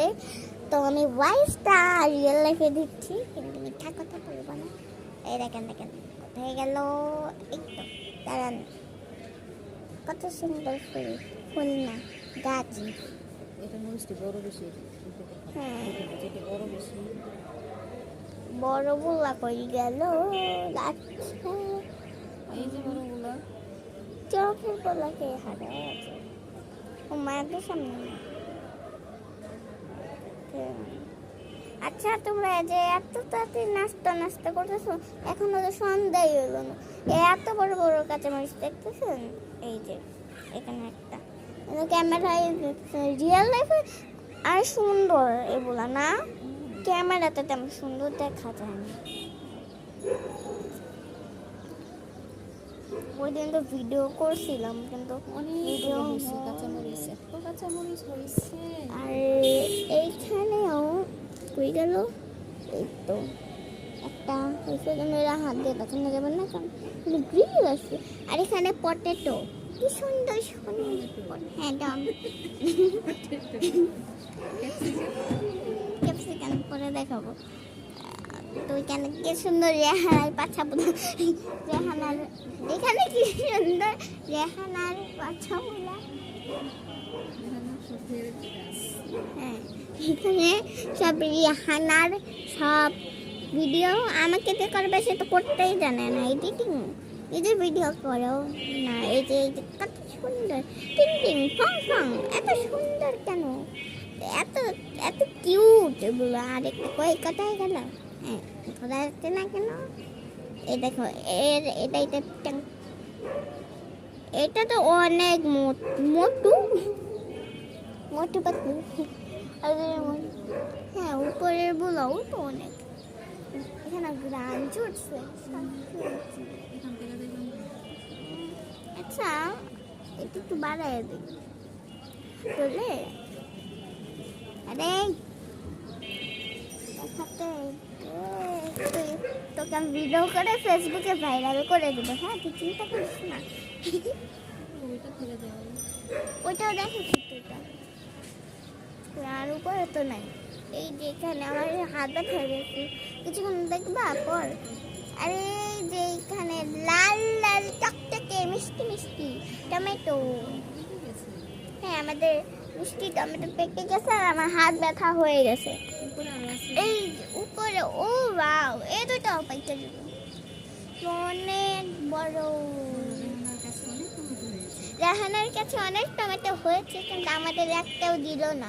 ভিডিওতে তো আমি ভয়েসটা রিয়েল লাইফে দিচ্ছি কিন্তু মিথ্যা কথা বলব না। এই দেখেন দেখেন কোথায় গেল? তো দাঁড়ান। কত সুন্দর ফুল ফুল না গাছ। বড় বেশি হ্যাঁ। বুলা কই গেল আচ্ছা এই যে চোখের হারা আছে। ও মায়ের সামনে না। আচ্ছা তোমরা যে এত তাড়াতাড়ি নাস্তা নাস্তা করতেছো এখনও তো সন্ধ্যাই হলো না। এত বড় বড় কাঁচামরিচ দেখতেছেন? এই যে এখানে একটা। ক্যামেরায় রিয়েল লাইফে আর সুন্দর এগুলো না? ক্যামেরাতে তেমন সুন্দর দেখা যায় না। ওই দিন তো ভিডিও করছিলাম কিন্তু অনেক ভিডিও কাঁচামরিচ এত কাঁচামরিচ হয়েছে। আর কই গেল। এই তো একটা হয়েছে যে মেয়েরা হাত দিয়ে পছন্দ যাবেন না, কারণ গ্রিল আছে। আর এখানে পটেটো কি সুন্দর সুন্দর। হ্যাঁ ডাম ক্যাপসিকাম পরে দেখাবো। তো এখানে কি সুন্দর রেহানার পাছা রেহানার, এখানে কি সুন্দর রেহানার পাছা হ্যাঁ এখানে সব রিহানার সব ভিডিও আমাকে যে করবে সে তো করতেই জানে না এডিটিং এই যে ভিডিও করো না, এই যে কত সুন্দর, টিং টিং, ফং ফং, এত সুন্দর কেন? এত এত কিউট এগুলো, আর কই, কোথায় গেল? হ্যাঁ ধরা যাচ্ছে না কেন? এই দেখো, এর, এটা এটা এটা তো অনেক মোটু মোটু পাতলু। আর হ্যাঁ উপরের গুলোও তো অনেক। এখানে গ্রান চড়ছে আচ্ছা এটা একটু বাড়াই দিই তোলে আরে তোকে আমি ভিডিও করে ফেসবুকে ভাইরাল করে দেবো। হ্যাঁ তুই চিন্তা করিস না। ওইটা ওইটাও দেখেছি আর উপরে তো নাই। এই যে এখানে আমার হাত ব্যথা হয়ে গেছে। কিছুক্ষণ দেখবা, পর। আরে যে এখানে লাল লাল, টকটকে মিষ্টি মিষ্টি টমেটো। হ্যাঁ আমাদের মিষ্টি টমেটো পেকে গেছে আর আমার হাত ব্যথা হয়ে গেছে। এই উপরে, ও বাও এই দুটো পাইতে অনেক বড়। রেহানার কাছে অনেক টমেটো হয়েছে, কিন্তু আমাদের একটাও দিল না।